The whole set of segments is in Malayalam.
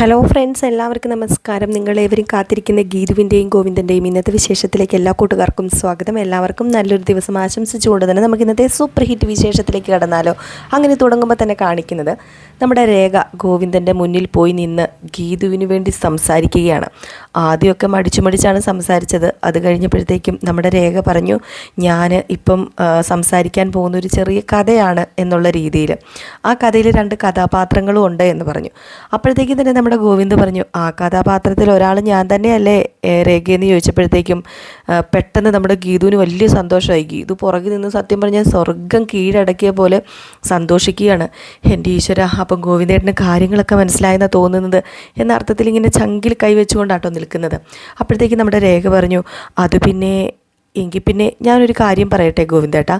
ഹലോ ഫ്രണ്ട്സ് എല്ലാവർക്കും നമസ്കാരം. നിങ്ങളേവരും കാത്തിരിക്കുന്ന ഗീതുവിന്റെയും ഗോവിന്ദന്റെയും ഇന്നത്തെ വിശേഷത്തിലേക്ക് എല്ലാ കൂട്ടുകാർക്കും സ്വാഗതം. എല്ലാവർക്കും നല്ലൊരു ദിവസം ആശംസിച്ചുകൊണ്ട് തന്നെ നമുക്ക് ഇന്നത്തെ സൂപ്പർ ഹിറ്റ് വിശേഷത്തിലേക്ക് കടന്നാലോ. അങ്ങനെ തുടങ്ങുമ്പോൾ തന്നെ കാണിക്കുന്നത് നമ്മുടെ രേഖ ഗോവിന്ദന്റെ മുന്നിൽ പോയി നിന്ന് ഗീതുവിന് വേണ്ടി സംസാരിക്കുകയാണ്. ആദ്യമൊക്കെ മടിച്ചു മടിച്ചാണ് സംസാരിച്ചത്. അത് കഴിഞ്ഞപ്പോഴത്തേക്കും നമ്മുടെ രേഖ പറഞ്ഞു ഞാൻ ഇപ്പം സംസാരിക്കാൻ പോകുന്ന ഒരു ചെറിയ കഥയാണ് എന്നുള്ള രീതിയിൽ ആ കഥയിൽ രണ്ട് കഥാപാത്രങ്ങളും ഉണ്ട് എന്ന് പറഞ്ഞു. അപ്പോഴത്തേക്കും തന്നെ നമ്മുടെ ഗോവിന്ദ് പറഞ്ഞു ആ കഥാപാത്രത്തിൽ ഒരാൾ ഞാൻ തന്നെയല്ലേ? രേഖയെന്ന് ചോദിച്ചപ്പോഴത്തേക്കും പെട്ടെന്ന് നമ്മുടെ ഗീതുവിന് വലിയ സന്തോഷമായി. ഗീതു പുറകിൽ നിന്ന് സത്യം പറഞ്ഞാൽ സ്വർഗം കീഴടക്കിയ പോലെ സന്തോഷിക്കുകയാണ്. എന്റെ ഈശ്വര അപ്പം ഗോവിന്ദേട്ടന് കാര്യങ്ങളൊക്കെ മനസ്സിലായെന്നാണ് തോന്നുന്നത് എന്ന അർത്ഥത്തിൽ ഇങ്ങനെ ചങ്കിൽ കൈവച്ചുകൊണ്ടാട്ടോ നിൽക്കുന്നത്. അപ്പോഴത്തേക്കും നമ്മുടെ രേഖ പറഞ്ഞു അത് പിന്നെ എങ്കിൽ പിന്നെ ഞാനൊരു കാര്യം പറയട്ടെ ഗോവിന്ദേട്ടാ?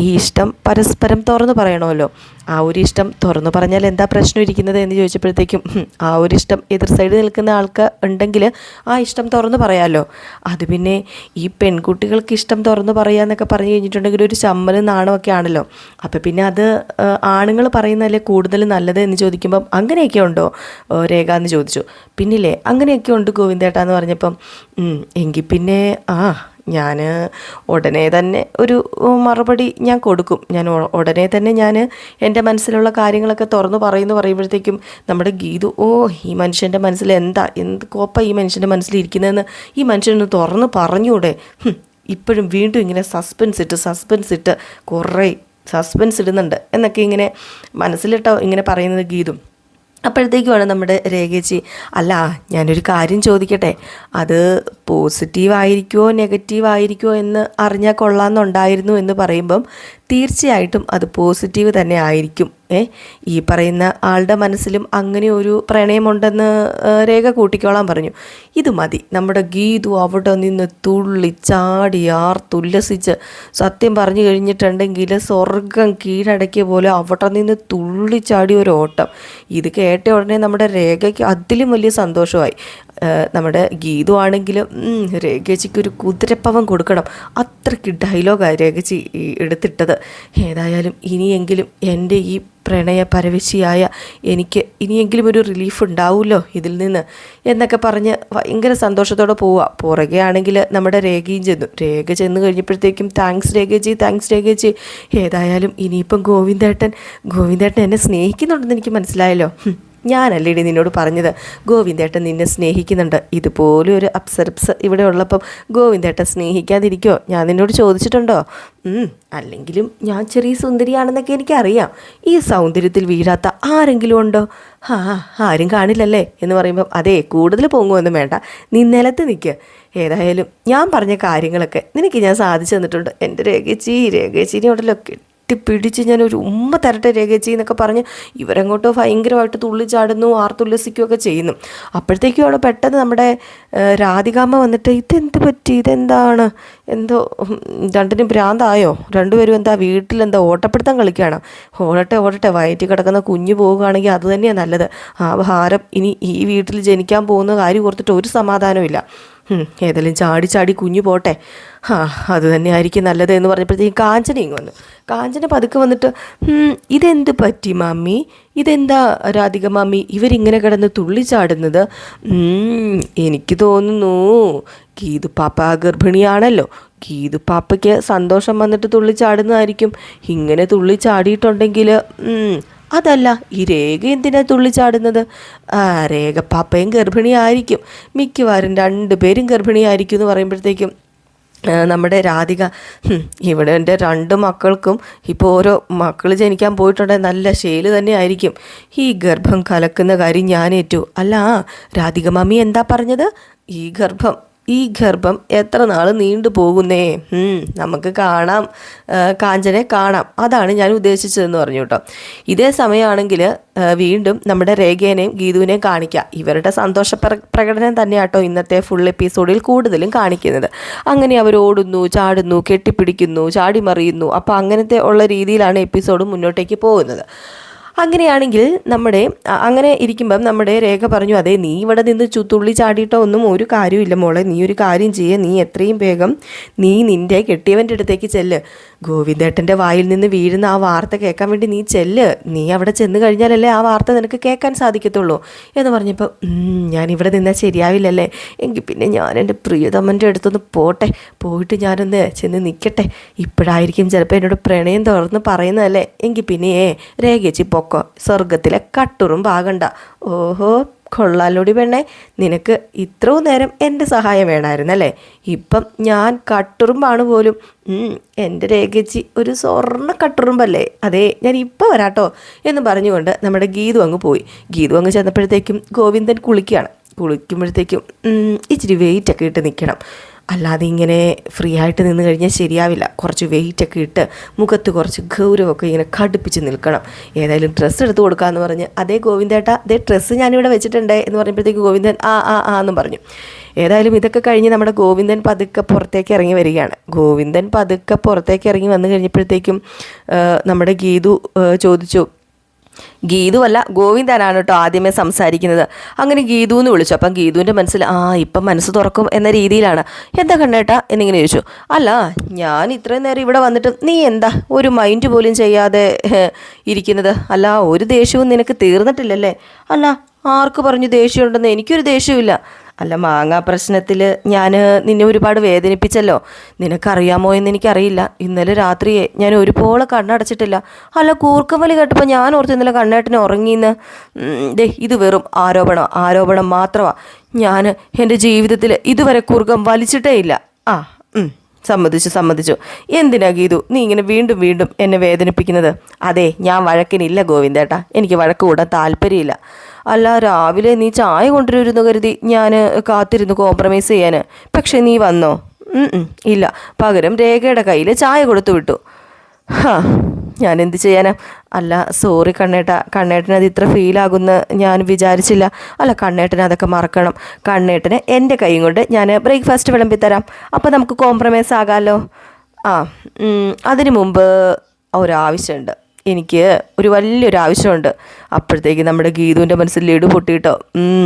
ഈ ഇഷ്ടം പരസ്പരം തുറന്നു പറയണമല്ലോ. ആ ഒരു ഇഷ്ടം തുറന്നു പറഞ്ഞാൽ എന്താ പ്രശ്നം ഇരിക്കുന്നത് എന്ന് ചോദിച്ചപ്പോഴത്തേക്കും ആ ഒരു ഇഷ്ടം എതിർ സൈഡ് നിൽക്കുന്ന ആൾക്ക് ഉണ്ടെങ്കിൽ ആ ഇഷ്ടം തുറന്നു പറയാമല്ലോ അത് പിന്നെ ഈ പെൺകുട്ടികൾക്ക് ഇഷ്ടം തുറന്നു പറയാന്നൊക്കെ പറഞ്ഞു കഴിഞ്ഞിട്ടുണ്ടെങ്കിൽ ഒരു ചമ്മലും നാണമൊക്കെ ആണല്ലോ. അപ്പം പിന്നെ അത് ആണുങ്ങൾ പറയുന്നതല്ലേ കൂടുതൽ നല്ലത് എന്ന് ചോദിക്കുമ്പം അങ്ങനെയൊക്കെ ഉണ്ടോ? രേഖ എന്ന് ചോദിച്ചു. പിന്നില്ലേ അങ്ങനെയൊക്കെ ഉണ്ട് ഗോവിന്ദേട്ടാ എന്ന് പറഞ്ഞപ്പം എങ്കിൽ പിന്നെ ആ ഞാൻ ഉടനെ തന്നെ ഒരു മറുപടി ഞാൻ കൊടുക്കും. ഞാൻ ഉടനെ തന്നെ ഞാൻ എന്റെ മനസ്സിലുള്ള കാര്യങ്ങളൊക്കെ തുറന്നു പറയുന്നു പറയുമ്പോഴത്തേക്കും നമ്മുടെ ഗീതു ഓ ഈ മനുഷ്യന്റെ മനസ്സിൽ എന്താ? എന്ത് കോപ്പ ഈ മനുഷ്യന്റെ മനസ്സിലിരിക്കുന്നതെന്ന്? ഈ മനുഷ്യനൊന്ന് തുറന്ന് പറഞ്ഞൂടെ. ഇപ്പോഴും വീണ്ടും ഇങ്ങനെ സസ്പെൻസ് ഇട്ട് സസ്പെൻസ് ഇട്ട് കുറേ സസ്പെൻസ് ഇടുന്നുണ്ട്. എന്നൊക്കെ ഇങ്ങനെ മനസ്സിലിട്ടോ ഇങ്ങനെ പറയുന്നത് ഗീതും. അപ്പോഴത്തേക്കുമാണ് നമ്മുടെ രേഖേച്ചി അല്ല ഞാനൊരു കാര്യം ചോദിക്കട്ടെ. അത് പോസിറ്റീവ് ആയിരിക്കുമോ നെഗറ്റീവ് ആയിരിക്കുമോ എന്ന് അറിഞ്ഞാൽ കൊള്ളാമെന്നുണ്ടായിരുന്നു എന്ന് പറയുമ്പം തീർച്ചയായിട്ടും അത് പോസിറ്റീവ് തന്നെ ആയിരിക്കും. ഏ ഈ പറയുന്ന ആളുടെ മനസ്സിലും അങ്ങനെ ഒരു പ്രണയമുണ്ടെന്ന് രേഖ കൂട്ടിക്കോളാൻ പറഞ്ഞു. ഇത് മതി. നമ്മുടെ ഗീതു അവിടെ നിന്ന് തുള്ളി ചാടി ആർത്തുല്ലസിച്ച് സത്യം പറഞ്ഞു കഴിഞ്ഞിട്ടുണ്ടെങ്കിൽ സ്വർഗം കീഴടക്കിയ പോലെ അവിടെ നിന്ന് തുള്ളി ചാടി ഒരു ഓട്ടം. ഇത് കേട്ട ഉടനെ നമ്മുടെ രേഖയ്ക്ക് അതിലും വലിയ സന്തോഷമായി. നമ്മുടെ ഗീതു ആണെങ്കിലും രേഖച്ചിക്ക് ഒരു കുതിരപ്പവം കൊടുക്കണം. അത്രയ്ക്ക് ഡയലോഗാണ് രേഖച്ചി ഈ എടുത്തിട്ടത്. ഏതായാലും ഇനിയെങ്കിലും എന്റെ ഈ പ്രണയ പരവശിയായ എനിക്ക് ഇനിയെങ്കിലും ഒരു റിലീഫ് ഉണ്ടാവുമല്ലോ ഇതിൽ നിന്ന്? എന്നൊക്കെ പറഞ്ഞ് ഭയങ്കര സന്തോഷത്തോടെ പോവുക. പുറകെ ആണെങ്കിൽ നമ്മുടെ രേഖയും ചെന്നു. രേഖ ചെന്ന് കഴിഞ്ഞപ്പോഴത്തേക്കും താങ്ക്സ് രേഖജി താങ്ക്സ് രേഖജി ഏതായാലും ഇനിയിപ്പം ഗോവിന്ദേട്ടൻ ഗോവിന്ദേട്ടൻ എന്നെ സ്നേഹിക്കുന്നുണ്ടെന്ന് എനിക്ക് മനസ്സിലായല്ലോ. ഞാനല്ലേടി നിന്നോട് പറഞ്ഞത്? ഗോവിന്ദേട്ടൻ നിന്നെ സ്നേഹിക്കുന്നുണ്ട്. ഇതുപോലെ ഒരു അപ്സരപ്സ് ഇവിടെ ഉള്ളപ്പം ഗോവിന്ദേട്ടൻ സ്നേഹിക്കാതിരിക്കോ? ഞാൻ നിന്നോട് ചോദിച്ചിട്ടുണ്ടോ? അല്ലെങ്കിലും ഞാൻ ചെറിയ സുന്ദരിയാണെന്നൊക്കെ എനിക്കറിയാം. ഈ സൗന്ദര്യത്തിൽ വീഴാത്ത ആരെങ്കിലും ഉണ്ടോ? ആ ആരും കാണില്ലല്ലേ? എന്ന് പറയുമ്പം അതെ കൂടുതൽ പൊങ്ങുമൊന്നും വേണ്ട. നീ നിലത്ത് നിൽക്കുക ഏതായാലും ഞാൻ പറഞ്ഞ കാര്യങ്ങളൊക്കെ നിനക്ക് ഞാൻ സാധിച്ചു തന്നിട്ടുണ്ട്. എന്റെ രേഖച്ചി രേഖച്ചിനെ ഉണ്ടല്ലോ കെട്ടിപ്പിടിച്ച് ഞാൻ ഒരു ഉമ്മ തരട്ടെ രേഖച്ചി എന്നൊക്കെ പറഞ്ഞ് ഇവരങ്ങോട്ടോ ഭയങ്കരമായിട്ട് തുള്ളിച്ചാടുന്നു ആർത്തുല്ലസിക്കുകയൊക്കെ ചെയ്യുന്നു. അപ്പോഴത്തേക്കും അവിടെ പെട്ടെന്ന് നമ്മുടെ രാധികാമ്മ വന്നിട്ട് ഇതെന്ത് പറ്റി? ഇതെന്താണ്? എന്തോ രണ്ടിനും ഭ്രാന്തായോ? രണ്ടുപേരും എന്താ വീട്ടിലെന്താ ഓട്ടപ്പെടുത്താൻ കളിക്കുകയാണ്? ഓടട്ടെ ഓടട്ടെ വയറ്റിൽ കിടക്കുന്ന കുഞ്ഞു പോവുകയാണെങ്കിൽ അത് തന്നെയാണ് നല്ലത്. ആ ഭാരം ഇനി ഈ വീട്ടിൽ ജനിക്കാൻ പോകുന്ന കാര്യം ഓർത്തിട്ട് ഒരു സമാധാനവും ഉം, ചാടി ചാടി കുഞ്ഞു പോട്ടെ. ആ അത് തന്നെ ആയിരിക്കും നല്ലത് എന്ന് പറഞ്ഞപ്പോഴത്തേക്കും കാഞ്ചന ഇങ്ങ് വന്നു. കാഞ്ചന പതുക്കെ വന്നിട്ട് "ഉം, ഇതെന്ത് പറ്റി മമ്മി ഇതെന്താ രാധിക മമ്മി ഇവരിങ്ങനെ കിടന്ന് തുള്ളിച്ചാടുന്നത് ചാടുന്നത്? എനിക്ക് തോന്നുന്നു ഗീതു പാപ്പ ഗർഭിണിയാണല്ലോ. ഗീതു പാപ്പയ്ക്ക് സന്തോഷം വന്നിട്ട് തുള്ളിച്ചാടുന്നതായിരിക്കും ഇങ്ങനെ തുള്ളിച്ചാടിയിട്ടുണ്ടെങ്കിൽ അതല്ല ഈ രേഖ എന്തിനാ തുള്ളിച്ചാടുന്നത് ആ രേഖ പാപ്പയും ഗർഭിണിയായിരിക്കും. മിക്കവാറും രണ്ടുപേരും ഗർഭിണിയായിരിക്കും എന്ന് പറയുമ്പോഴത്തേക്കും നമ്മുടെ രാധിക "ഹും, ഇവിടെ എന്റെ രണ്ട് മക്കൾക്കും ഇപ്പോൾ ഓരോ മക്കൾ ജനിക്കാൻ പോയിട്ടുണ്ടെങ്കിൽ നല്ല ശേൽ തന്നെ ആയിരിക്കും. ഈ ഗർഭം കലക്കുന്ന കാര്യം ഞാനേറ്റു അല്ല രാധിക മമ്മി എന്താ പറഞ്ഞത്? ഈ ഗർഭം. ഈ ഗർഭം എത്ര നാൾ നീണ്ടു പോകുന്നേ? നമുക്ക് കാണാം. കാഞ്ചനെ കാണാം. അതാണ് ഞാൻ ഉദ്ദേശിച്ചതെന്ന് പറഞ്ഞു കേട്ടോ. ഇതേ സമയമാണെങ്കിൽ വീണ്ടും നമ്മുടെ രേഖേനെയും ഗീതുവിനെയും കാണിക്കാം. ഇവരുടെ സന്തോഷ പ്ര- പ്രകടനം തന്നെയാട്ടോ ഇന്നത്തെ ഫുൾ എപ്പിസോഡിൽ കൂടുതലും കാണിക്കുന്നത്. അങ്ങനെ അവർ ഓടുന്നു ചാടുന്നു കെട്ടിപ്പിടിക്കുന്നു ചാടിമറിയുന്നു. അപ്പോൾ അങ്ങനത്തെ ഉള്ള രീതിയിലാണ് എപ്പിസോഡ് മുന്നോട്ടേക്ക് പോകുന്നത്. അങ്ങനെയാണെങ്കിൽ നമ്മുടെ അങ്ങനെ ഇരിക്കുമ്പം നമ്മുടെ രേഖ പറഞ്ഞു അതെ നീ ഇവിടെ നിന്ന് ചുത്തുള്ളി തുള്ളി ചാടിയിട്ടോ ഒന്നും ഒരു കാര്യമില്ല മോളെ. നീ ഒരു കാര്യം ചെയ്യേ. നീ എത്രയും വേഗം നീ നിന്റെ കെട്ടിയവന്റെ അടുത്തേക്ക് ചെല്ല്. ഗോവിന്ദേട്ടന്റെ വായിൽ നിന്ന് വീഴുന്ന ആ വാർത്ത കേൾക്കാൻ വേണ്ടി നീ ചെല്ല്. നീ അവിടെ ചെന്ന് കഴിഞ്ഞാലല്ലേ ആ വാർത്ത നിനക്ക് കേൾക്കാൻ സാധിക്കത്തുള്ളൂ. എന്ന് പറഞ്ഞപ്പോൾ ഞാൻ ഇവിടെ നിന്നാൽ ശരിയാവില്ലല്ലേ. എങ്കിൽ പിന്നെ ഞാൻ എന്റെ പ്രിയതമ്മന്റെ അടുത്തൊന്ന് പോട്ടെ. പോയിട്ട് ഞാനൊന്ന് ചെന്ന് നിൽക്കട്ടെ ഇപ്പോഴായിരിക്കും ചിലപ്പോൾ എന്നോട് പ്രണയം തുറന്ന് പറയുന്നതല്ലേ. എങ്കിൽ പിന്നെയേ രേഖച്ചി പൊക്കോ സ്വർഗത്തിലെ കട്ടുറും പാകണ്ട ഓഹോ കൊള്ളാലോടി പെണ്ണെ. നിനക്ക് ഇത്രയും നേരം എന്റെ സഹായം വേണമായിരുന്നല്ലേ ഇപ്പം ഞാൻ കട്ടുറുമ്പാണ് പോലും. എന്റെ രേഖച്ചി ഒരു സ്വർണ കട്ടുറുമ്പല്ലേ? അതെ ഞാൻ ഇപ്പം വരാട്ടോ എന്ന് പറഞ്ഞുകൊണ്ട് നമ്മുടെ ഗീതു അങ്ങ് പോയി. ഗീതു അങ്ങ് ചെന്നപ്പോഴത്തേക്കും ഗോവിന്ദൻ കുളിക്കുകയാണ് കുളിക്കുമ്പോഴത്തേക്കും ഇച്ചിരി വെയിറ്റൊക്കെ ഇട്ട് നിൽക്കണം അല്ലാതെ ഇങ്ങനെ ഫ്രീ ആയിട്ട് നിന്ന് കഴിഞ്ഞാൽ ശരിയാവില്ല. കുറച്ച് വെയിറ്റ് ഒക്കെ ഇട്ട് മുഖത്ത് കുറച്ച് ഗൗരവമൊക്കെ ഇങ്ങനെ കടുപ്പിച്ച് നിൽക്കണം. ഏതായാലും ഡ്രസ്സ് എടുത്ത് കൊടുക്കാമെന്ന് പറഞ്ഞ് അതേ ഗോവിന്ദേട്ടാ അതേ ഡ്രസ്സ് ഞാനിവിടെ വെച്ചിട്ടുണ്ട് എന്ന് പറയുമ്പോഴത്തേക്ക് ഗോവിന്ദൻ ആ ആ ആ എന്ന് പറഞ്ഞു. ഏതായാലും ഇതൊക്കെ കഴിഞ്ഞ് നമ്മുടെ ഗോവിന്ദൻ പതുക്കെ പുറത്തേക്ക് ഇറങ്ങി വരികയാണ്. ഗോവിന്ദൻ പതുക്കെ പുറത്തേക്ക് ഇറങ്ങി വന്നു കഴിഞ്ഞപ്പോഴത്തേക്കും നമ്മുടെ ഗീതു ചോദിച്ചു ഗീതുവല്ല ഗോവിന്ദനാണ് കേട്ടോ ആദ്യമേ സംസാരിക്കുന്നത്. അങ്ങനെ ഗീതു എന്ന് വിളിച്ചു. അപ്പം ഗീതുവിന്റെ മനസ്സിൽ ആ ഇപ്പം മനസ്സ് തുറക്കും എന്ന രീതിയിലാണ്. എന്താ കണ്ടേട്ടാ എന്നിങ്ങനെ ചോദിച്ചു. അല്ല ഞാൻ ഇത്രയും നേരം ഇവിടെ വന്നിട്ട് നീ എന്താ ഒരു മൈൻഡ് പോലും ചെയ്യാതെ ഇരിക്കുന്നത്? അല്ല ഒരു ദേഷ്യവും നിനക്ക് തീർന്നിട്ടില്ലല്ലേ? അല്ല ആർക്ക് പറഞ്ഞു ദേഷ്യമുണ്ടെന്ന്? എനിക്കൊരു ദേഷ്യമില്ല അല്ല മാങ്ങാ പ്രശ്നത്തിൽ ഞാൻ നിന്നെ ഒരുപാട് വേദനിപ്പിച്ചല്ലോ. നിനക്കറിയാമോ എന്ന് എനിക്കറിയില്ല. ഇന്നലെ രാത്രിയെ ഞാൻ ഒരുപോലെ കണ്ണടച്ചിട്ടില്ല. അല്ല കൂർക്കവലി കേട്ടപ്പോൾ ഞാൻ ഓർത്ത് ഇന്നലെ കണ്ണേട്ടിന് ഉറങ്ങിയെന്ന്. ദേ ഇത് വെറും ആരോപണം. ആരോപണം മാത്രമാണ് ഞാൻ എന്റെ ജീവിതത്തിൽ ഇതുവരെ കൂർക്കം വലിച്ചിട്ടേ ഇല്ല. ആ. സമ്മതിച്ചു സമ്മതിച്ചു. എന്തിനാ ഗീതു? നീ ഇങ്ങനെ വീണ്ടും വീണ്ടും എന്നെ വേദനിപ്പിക്കുന്നത്? അതെ ഞാൻ വഴക്കിനില്ല ഗോവിന്ദേട്ടാ എനിക്ക് വഴക്ക് കൂടാൻ താല്പര്യമില്ല. അല്ല രാവിലെ നീ ചായ കൊണ്ടുവരുന്നു കരുതി ഞാൻ കാത്തിരുന്നു കോംപ്രമൈസ് ചെയ്യാൻ പക്ഷെ നീ വന്നോ? ഇല്ല. പകരം രേഖയുടെ കയ്യിൽ ചായ കൊടുത്തു വിട്ടു. ഹാ ഞാൻ എന്ത് ചെയ്യാനാ? അല്ല സോറി കണ്ണേട്ട. കണ്ണേട്ടന് അത് ഇത്ര ഫീലാകുമെന്ന് ഞാൻ വിചാരിച്ചില്ല. അല്ല കണ്ണേട്ടനെ അതൊക്കെ മറക്കണം. കണ്ണേട്ടന് എന്റെ കൈയും കൊണ്ട് ഞാൻ ബ്രേക്ക്ഫാസ്റ്റ് വിളമ്പി തരാം. അപ്പോൾ നമുക്ക് കോംപ്രമൈസ് ആകാമല്ലോ ആ അതിനു മുമ്പ് ഒരാവശ്യമുണ്ട് എനിക്ക് ഒരു വലിയൊരു ആവശ്യമുണ്ട്. അപ്പോഴത്തേക്ക് നമ്മുടെ ഗീതുവിന്റെ മനസ്സിൽ ലീഡ് പൊട്ടിയിട്ടോ?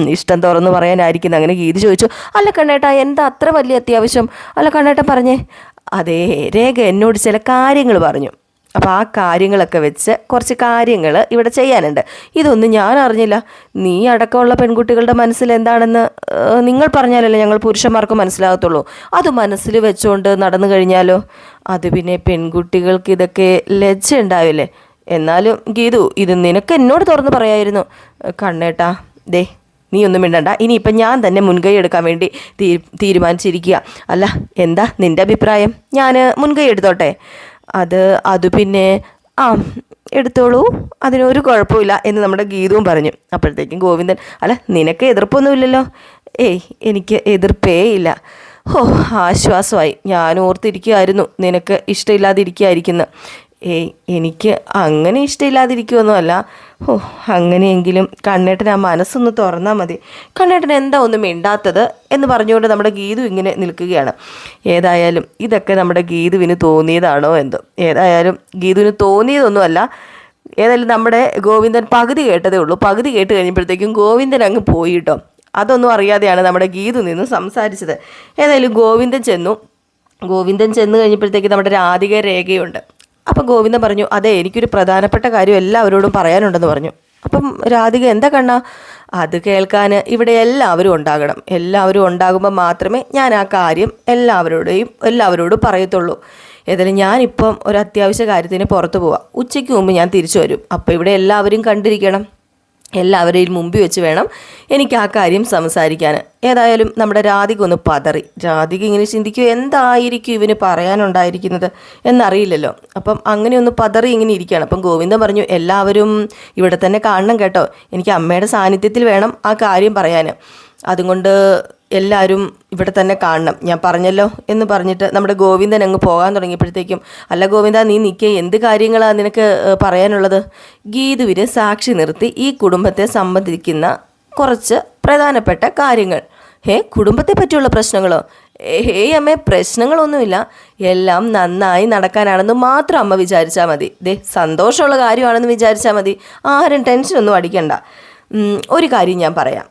ഇഷ്ടം തുറന്ന് പറയാനായിരിക്കുന്നു. അങ്ങനെ ഗീതു ചോദിച്ചു അല്ല കണ്ണേട്ടാ എന്താ അത്ര വലിയ അത്യാവശ്യം? അല്ല കണ്ണേട്ട പറഞ്ഞേ അതേ രേഖ എന്നോട് ചില കാര്യങ്ങൾ പറഞ്ഞു. അപ്പോൾ ആ കാര്യങ്ങളൊക്കെ വെച്ച് കുറച്ച് കാര്യങ്ങൾ ഇവിടെ ചെയ്യാനുണ്ട്. ഇതൊന്നും ഞാൻ അറിഞ്ഞില്ല. നീ അടക്കമുള്ള പെൺകുട്ടികളുടെ മനസ്സിൽ എന്താണെന്ന് നിങ്ങൾ പറഞ്ഞാലല്ലേ ഞങ്ങൾ പുരുഷന്മാർക്ക് മനസ്സിലാകത്തുള്ളൂ. അത് മനസ്സിൽ വെച്ചുകൊണ്ട് നടന്നു കഴിഞ്ഞാലോ? അത് പിന്നെ പെൺകുട്ടികൾക്ക് ഇതൊക്കെ ലജ്ജ ഉണ്ടാവില്ലേ? എന്നാലും ഗീതു ഇത് നിനക്ക് എന്നോട് തുറന്ന് പറയായിരുന്നു. കണ്ണേട്ടാ ദേ നീ ഒന്നും മിണ്ടണ്ട. ഇനിയിപ്പം ഞാൻ തന്നെ മുൻകൈ എടുക്കാൻ വേണ്ടി തീരുമാനിച്ചിരിക്കുക. അല്ല എന്താ നിന്റെ അഭിപ്രായം? ഞാൻ മുൻകൈ എടുത്തോട്ടെ. അത് അത് പിന്നെ ആ എടുത്തോളൂ. അതിനൊരു കുഴപ്പമില്ല എന്ന് നമ്മുടെ ഗീതവും പറഞ്ഞു. അപ്പോഴത്തേക്കും ഗോവിന്ദൻ അല്ല നിനക്ക് എതിർപ്പൊന്നുമില്ലല്ലോ. ഏയ് എനിക്ക് എതിർപ്പേ ഇല്ല. ഓ ആശ്വാസമായി. ഞാൻ ഓർത്തിരിക്കുമായിരുന്നു നിനക്ക് ഇഷ്ടമില്ലാതിരിക്കുകയായിരിക്കുന്നു. ഏയ് എനിക്ക് അങ്ങനെ ഇഷ്ടമില്ലാതിരിക്കുമൊന്നുമല്ല ഓ അങ്ങനെയെങ്കിലും കണ്ണേട്ടൻ ആ മനസ്സൊന്ന് തുറന്നാൽ മതി. കണ്ണേട്ടൻ എന്താ ഒന്നും മിണ്ടാത്തത് എന്ന് പറഞ്ഞുകൊണ്ട് നമ്മുടെ ഗീതു ഇങ്ങനെ നിൽക്കുകയാണ്. ഏതായാലും ഇതൊക്കെ നമ്മുടെ ഗീതുവിന് തോന്നിയതാണോ എന്തോ? ഏതായാലും ഗീതുവിന് തോന്നിയതൊന്നുമല്ല. ഏതായാലും നമ്മുടെ ഗോവിന്ദൻ പകുതി കേട്ടതേ ഉള്ളൂ. പകുതി കേട്ട് കഴിഞ്ഞപ്പോഴത്തേക്കും ഗോവിന്ദൻ അങ്ങ് പോയി കേട്ടോ. അതൊന്നും അറിയാതെയാണ് നമ്മുടെ ഗീതു നിന്ന് സംസാരിച്ചത്. ഏതായാലും ഗോവിന്ദൻ ചെന്നു. ഗോവിന്ദൻ ചെന്ന് കഴിഞ്ഞപ്പോഴത്തേക്ക് നമ്മുടെ രാധിക രേഖയുണ്ട്. അപ്പം ഗോവിന്ദൻ പറഞ്ഞു അതെ എനിക്കൊരു പ്രധാനപ്പെട്ട കാര്യം എല്ലാവരോടും പറയാനുണ്ടെന്ന് പറഞ്ഞു. അപ്പം രാധിക എന്താ കണ്ണ? അത് കേൾക്കാൻ ഇവിടെ എല്ലാവരും ഉണ്ടാകണം. എല്ലാവരും ഉണ്ടാകുമ്പോൾ മാത്രമേ ഞാൻ ആ കാര്യം എല്ലാവരോടെയും എല്ലാവരോടും പറയത്തുള്ളൂ. ഏതായാലും ഞാനിപ്പം ഒരു അത്യാവശ്യ കാര്യത്തിന് പുറത്ത് പോവാം. ഉച്ചയ്ക്ക് മുമ്പ് ഞാൻ തിരിച്ചു വരും. അപ്പോൾ ഇവിടെ എല്ലാവരും കണ്ടിരിക്കണം. എല്ലാവരെയും മുമ്പിൽ വെച്ച് വേണം എനിക്ക് ആ കാര്യം സംസാരിക്കാൻ. ഏതായാലും നമ്മുടെ രാധിക ഒന്ന് പതറി. രാധിക ഇങ്ങനെ ചിന്തിക്കുക എന്തായിരിക്കും ഇവന് പറയാനുണ്ടായിരിക്കുന്നത് എന്നറിയില്ലല്ലോ. അപ്പം അങ്ങനെ ഒന്ന് പതറി ഇങ്ങനെ ഇരിക്കുകയാണ്. അപ്പം ഗോവിന്ദൻ പറഞ്ഞു എല്ലാവരും ഇവിടെ തന്നെ കാണണം കേട്ടോ. എനിക്ക് അമ്മയുടെ സാന്നിധ്യത്തിൽ വേണം ആ കാര്യം പറയാൻ. അതുകൊണ്ട് എല്ലാവരും ഇവിടെ തന്നെ കാണണം. ഞാൻ പറഞ്ഞല്ലോ എന്ന് പറഞ്ഞിട്ട് നമ്മുടെ ഗോവിന്ദൻ അങ്ങ് പോകാൻ തുടങ്ങിയപ്പോഴത്തേക്കും അല്ല ഗോവിന്ദ നീ നിൽക്കേ എന്ത് കാര്യങ്ങളാണ് നിനക്ക് പറയാനുള്ളത്? ഗീതുവിനെ സാക്ഷി നിർത്തി ഈ കുടുംബത്തെ സംബന്ധിക്കുന്ന കുറച്ച് പ്രധാനപ്പെട്ട കാര്യങ്ങൾ. ഹേ കുടുംബത്തെ പറ്റിയുള്ള പ്രശ്നങ്ങളോ? ഹേ അമ്മേ പ്രശ്നങ്ങളൊന്നുമില്ല. എല്ലാം നന്നായി നടക്കാനാണെന്ന് മാത്രം അമ്മ വിചാരിച്ചാൽ മതി. ദേ സന്തോഷമുള്ള കാര്യമാണെന്ന് വിചാരിച്ചാൽ മതി. ആരും ടെൻഷനൊന്നും അടിക്കണ്ട. ഒരു കാര്യം ഞാൻ പറയാം.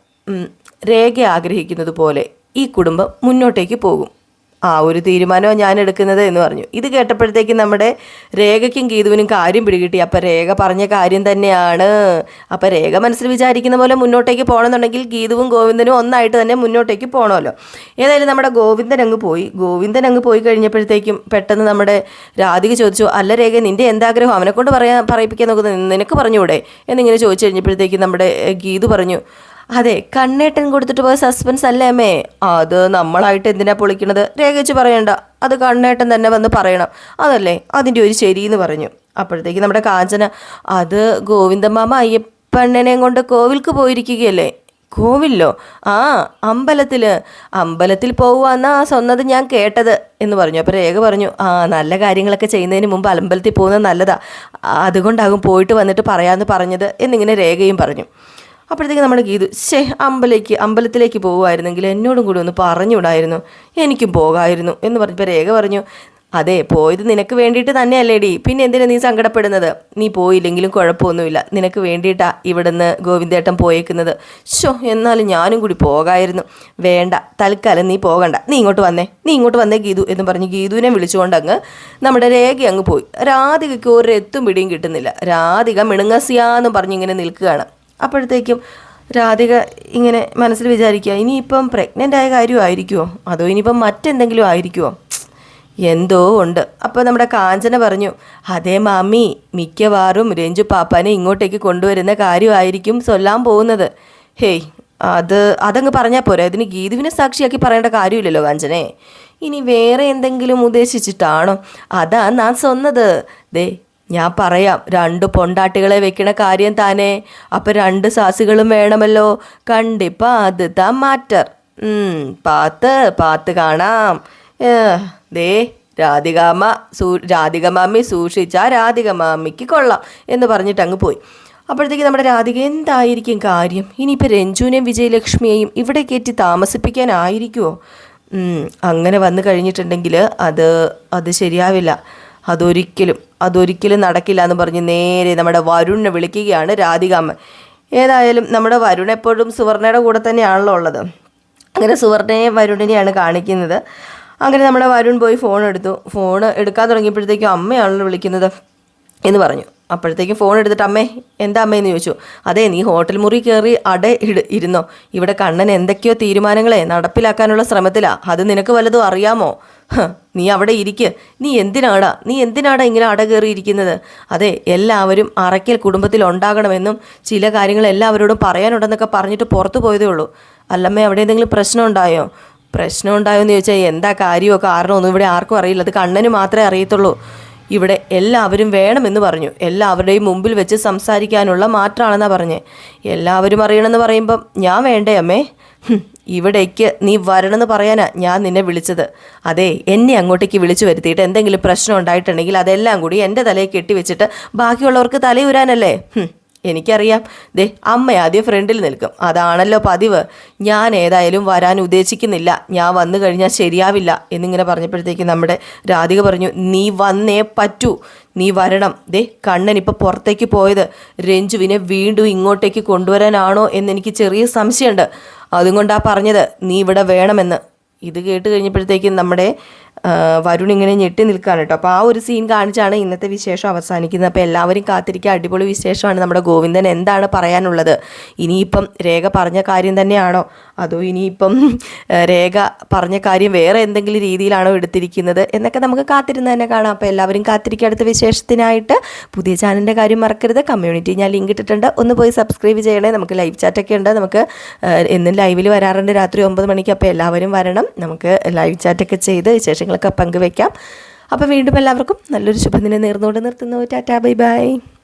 രേഖ ആഗ്രഹിക്കുന്നത് പോലെ ഈ കുടുംബം മുന്നോട്ടേക്ക് പോകും. ആ ഒരു തീരുമാനമാണ് ഞാൻ എടുക്കുന്നത് എന്ന് പറഞ്ഞു. ഇത് കേട്ടപ്പോഴത്തേക്ക് നമ്മുടെ രേഖയ്ക്കും ഗീതുവിനും കാര്യം പിടികിട്ടി. അപ്പം രേഖ പറഞ്ഞ കാര്യം തന്നെയാണ്. അപ്പം രേഖ മനസ്സിൽ വിചാരിക്കുന്ന പോലെ മുന്നോട്ടേക്ക് പോകണമെന്നുണ്ടെങ്കിൽ ഗീതുവും ഗോവിന്ദനും ഒന്നായിട്ട് തന്നെ മുന്നോട്ടേക്ക് പോകണമല്ലോ ഏതായാലും നമ്മുടെ ഗോവിന്ദൻ അങ്ങ് പോയി. ഗോവിന്ദൻ അങ്ങ് പോയി കഴിഞ്ഞപ്പോഴത്തേക്കും പെട്ടെന്ന് നമ്മുടെ രാധിക ചോദിച്ചു അല്ല രേഖ നിന്റെ എന്താഗ്രഹം? അവനെക്കൊണ്ട് പറയാൻ പറയിപ്പിക്കാൻ നോക്കുന്നത് നിനക്ക് പറഞ്ഞുകൂടെ? എന്നിങ്ങനെ ചോദിച്ചു കഴിഞ്ഞപ്പോഴത്തേക്കും നമ്മുടെ ഗീതു പറഞ്ഞു അതെ കണ്ണേട്ടൻ കൊടുത്തിട്ട് പോയ സസ്പെൻസ് അല്ലേ അമ്മേ? അത് നമ്മളായിട്ട് എന്തിനാ പൊളിക്കണത്? രേഖിച്ച് പറയണ്ട. അത് കണ്ണേട്ടൻ തന്നെ വന്ന് പറയണം. അതല്ലേ? അതിന്റെ ഒരു ശരി എന്ന് പറഞ്ഞു. അപ്പോഴത്തേക്ക് നമ്മുടെ കാഞ്ചന അത് ഗോവിന്ദമാമ അയ്യപ്പണ്ണനെയും കൊണ്ട് കോവിൽക്ക് പോയിരിക്കുകയല്ലേ? കോവിലോ? ആ അമ്പലത്തിൽ അമ്പലത്തിൽ പോവാന്നാ സ്വന്നത് ഞാൻ കേട്ടത് എന്ന് പറഞ്ഞു. അപ്പോൾ രേഖ പറഞ്ഞു ആ നല്ല കാര്യങ്ങളൊക്കെ ചെയ്യുന്നതിന് മുമ്പ് അമ്പലത്തിൽ പോകുന്നത് നല്ലതാ. അതുകൊണ്ടാകും പോയിട്ട് വന്നിട്ട് പറയാമെന്ന് പറഞ്ഞത് എന്നിങ്ങനെ രേഖയും പറഞ്ഞു. അപ്പോഴത്തേക്ക് നമ്മുടെ ഗീതു ശേ അമ്പലേക്ക് അമ്പലത്തിലേക്ക് പോകുമായിരുന്നെങ്കിൽ എന്നോടും കൂടി ഒന്ന് പറഞ്ഞുവിടായിരുന്നു. എനിക്കും പോകായിരുന്നു എന്ന് പറഞ്ഞപ്പോൾ രേഖ പറഞ്ഞു അതെ പോയത് നിനക്ക് വേണ്ടിയിട്ട് തന്നെയല്ലേടി. പിന്നെ എന്തിനാ നീ സങ്കടപ്പെടുന്നത്? നീ പോയില്ലെങ്കിലും കുഴപ്പമൊന്നുമില്ല. നിനക്ക് വേണ്ടിയിട്ടാ ഇവിടുന്ന് ഗോവിന്ദേട്ടൻ പോയേക്കുന്നത്. ഷോ എന്നാലും ഞാനും കൂടി പോകായിരുന്നു. വേണ്ട തൽക്കാലം നീ പോകണ്ട. നീ ഇങ്ങോട്ട് വന്നേ. നീ ഇങ്ങോട്ട് വന്നേ ഗീതു എന്ന് പറഞ്ഞ് ഗീതുവിനെ വിളിച്ചുകൊണ്ട് അങ്ങ് നമ്മുടെ രേഖ അങ്ങ് പോയി. രാധികയ്ക്ക് ഒരു എത്തും പിടിയും കിട്ടുന്നില്ല. രാധിക മിണുങ്ങസിയാന്ന് പറഞ്ഞിങ്ങനെ നിൽക്കുകയാണ്. അപ്പോഴത്തേക്കും രാധിക ഇങ്ങനെ മനസ്സിൽ വിചാരിക്കുക ഇനിയിപ്പം പ്രഗ്നന്റ് ആയ കാര്യമായിരിക്കുമോ അതോ ഇനിയിപ്പം മറ്റെന്തെങ്കിലും ആയിരിക്കുമോ എന്തോ ഉണ്ട്. അപ്പോൾ നമ്മുടെ കാഞ്ചന പറഞ്ഞു അതേ മാമി മിക്കവാറും രഞ്ജു പാപ്പാനെ ഇങ്ങോട്ടേക്ക് കൊണ്ടുവരുന്ന കാര്യമായിരിക്കും ചൊല്ലാൻ പോകുന്നത്. ഹേയ് അത് അതങ്ങ് പറഞ്ഞാൽ പോരെ അതിന് ഗീതുവിനെ സാക്ഷിയാക്കി പറയേണ്ട കാര്യമില്ലല്ലോ കാഞ്ചനെ. ഇനി വേറെ എന്തെങ്കിലും ഉദ്ദേശിച്ചിട്ടാണോ? അതാ ഞാൻ സ്വന്നത് ദേ ഞാൻ പറയാം രണ്ട് പൊണ്ടാട്ടികളെ വെക്കണ കാര്യം താനേ. അപ്പം രണ്ട് സാസികളും വേണമല്ലോ. കണ്ടിപ്പാ അത് താ മാറ്റർ. പാത്ത് പാത്ത് കാണാം. ദേ രാധികാമ സൂ രാധികമാമി സൂക്ഷിച്ച രാധികമാമിക്ക് കൊള്ളാം എന്ന് പറഞ്ഞിട്ട് അങ്ങ് പോയി. അപ്പോഴത്തേക്ക് നമ്മുടെ രാധിക എന്തായിരിക്കും കാര്യം? ഇനിയിപ്പോൾ രഞ്ജുവിനെയും വിജയലക്ഷ്മിയെയും ഇവിടെ കയറ്റി താമസിപ്പിക്കാനായിരിക്കുമോ അങ്ങനെ വന്നു കഴിഞ്ഞിട്ടുണ്ടെങ്കിൽ അത് അത് ശരിയാവില്ല. അതൊരിക്കലും. അതൊരിക്കലും നടക്കില്ല എന്ന് പറഞ്ഞ് നേരെ നമ്മുടെ വരുണിനെ വിളിക്കുകയാണ് രാധികാമ്മ. ഏതായാലും നമ്മുടെ വരുൺ എപ്പോഴും സുവർണയുടെ കൂടെ തന്നെയാണല്ലോ ഉള്ളത്. അങ്ങനെ സുവർണയെ വരുണിനെയാണ് കാണിക്കുന്നത്. അങ്ങനെ നമ്മുടെ വരുൺ പോയി ഫോൺ എടുത്തു. ഫോൺ എടുക്കാൻ തുടങ്ങിയപ്പോഴത്തേക്കും അമ്മയാണല്ലോ വിളിക്കുന്നത് എന്ന് പറഞ്ഞു. അപ്പോഴത്തേക്കും ഫോൺ എടുത്തിട്ട് അമ്മേ എന്താ അമ്മയെന്ന് ചോദിച്ചു. അതെ നീ ഹോട്ടൽ മുറി കയറി അട ഇട ഇരുന്നോ. ഇവിടെ കണ്ണൻ എന്തൊക്കെയോ തീരുമാനങ്ങളെ നടപ്പിലാക്കാനുള്ള ശ്രമത്തിലാണ് അത് നിനക്ക് വല്ലതും അറിയാമോ? നീ അവിടെ ഇരിക്ക്. നീ എന്തിനാടാ? നീ എന്തിനാടാ ഇങ്ങനെ അടകേറിയിരിക്കുന്നത്? അതെ എല്ലാവരും അറയ്ക്കൽ കുടുംബത്തിൽ ഉണ്ടാകണമെന്നും ചില കാര്യങ്ങൾ എല്ലാവരോടും പറയാനുണ്ടെന്നൊക്കെ പറഞ്ഞിട്ട് പുറത്തു പോയതേ ഉള്ളൂ. അല്ലമ്മേ അവിടെ എന്തെങ്കിലും പ്രശ്നം ഉണ്ടായോ? പ്രശ്നം ഉണ്ടായോ എന്ന് ചോദിച്ചാൽ എന്താ കാര്യമോ കാരണമൊന്നും ഇവിടെ ആർക്കും അറിയില്ല. അത് കണ്ണന് മാത്രമേ അറിയത്തുള്ളൂ. ഇവിടെ എല്ലാവരും വേണമെന്ന് പറഞ്ഞു. എല്ലാവരുടെയും മുമ്പിൽ വെച്ച് സംസാരിക്കാനുള്ള മാറ്റമാണെന്നാണ് പറഞ്ഞേ. എല്ലാവരും അറിയണമെന്ന് പറയുമ്പം ഞാൻ വേണ്ടേ അമ്മേ? ഇവിടേക്ക് നീ വരണമെന്ന് പറയാനാ ഞാൻ നിന്നെ വിളിച്ചത്. അതെ എന്നെ അങ്ങോട്ടേക്ക് വിളിച്ചു വരുത്തിയിട്ട് എന്തെങ്കിലും പ്രശ്നം ഉണ്ടായിട്ടുണ്ടെങ്കിൽ അതെല്ലാം കൂടി എന്റെ തലയിൽ കെട്ടിവെച്ചിട്ട് ബാക്കിയുള്ളവർക്ക് തലയുരാനല്ലേ? എനിക്കറിയാം. ദേ അമ്മ ആദ്യം ഫ്രണ്ടിൽ നിൽക്കും. അതാണല്ലോ പതിവ്. ഞാൻ ഏതായാലും വരാൻ ഉദ്ദേശിക്കുന്നില്ല. ഞാൻ വന്നു കഴിഞ്ഞാൽ ശരിയാവില്ല എന്നിങ്ങനെ പറഞ്ഞപ്പോഴത്തേക്ക് നമ്മുടെ രാധിക പറഞ്ഞു നീ വന്നേ പറ്റൂ. നീ വരണം. ദേ കണ്ണൻ ഇപ്പോൾ പുറത്തേക്ക് പോയത്. രഞ്ജുവിനെ വീണ്ടും ഇങ്ങോട്ടേക്ക് കൊണ്ടുവരാനാണോ എന്നെനിക്ക് ചെറിയ സംശയമുണ്ട്. അതുകൊണ്ടാ പറഞ്ഞത് നീ ഇവിടെ വേണമെന്ന്. ഇത് കേട്ട് കഴിഞ്ഞപ്പോഴത്തേക്കും നമ്മുടെ വരുൺ ഇങ്ങനെ ഞെട്ടി നിൽക്കുകയാണ് കേട്ടോ. അപ്പോൾ ആ ഒരു സീൻ കാണിച്ചാണ് ഇന്നത്തെ വിശേഷം അവസാനിക്കുന്നത്. അപ്പോൾ എല്ലാവരും കാത്തിരിക്കുക. അടിപൊളി വിശേഷമാണ് നമ്മുടെ ഗോവിന്ദൻ എന്താണ് പറയാനുള്ളത്? ഇനിയിപ്പം രേഖ പറഞ്ഞ കാര്യം തന്നെയാണോ? അതോ ഇനിയിപ്പം രേഖ പറഞ്ഞ കാര്യം വേറെ എന്തെങ്കിലും രീതിയിലാണോ എടുത്തിരിക്കുന്നത്? എന്നൊക്കെ നമുക്ക് കാത്തിരുന്ന് തന്നെ കാണാം. അപ്പോൾ എല്ലാവരും കാത്തിരിക്കുക. അടുത്ത വിശേഷത്തിനായിട്ട് പുതിയ ചാനലിന്റെ കാര്യം മറക്കരുത്. കമ്മ്യൂണിറ്റി ഞാൻ ലിങ്ക് ഇട്ടിട്ടുണ്ട്. ഒന്ന് പോയി സബ്സ്ക്രൈബ് ചെയ്യണേ. നമുക്ക് ലൈവ് ചാറ്റൊക്കെ ഉണ്ട്. നമുക്ക് എന്നും ലൈവിൽ വരാറുണ്ട്. രാത്രി ഒമ്പത് മണിക്ക്. അപ്പോൾ എല്ലാവരും വരണം. നമുക്ക് ലൈവ് ചാറ്റൊക്കെ ചെയ്ത് വിശേഷങ്ങളൊക്കെ പങ്കുവെക്കാം. അപ്പോൾ വീണ്ടും എല്ലാവർക്കും നല്ലൊരു ശുഭദിനം നേർന്നുകൊണ്ട് നിർത്തുന്നു. Tata bye bye.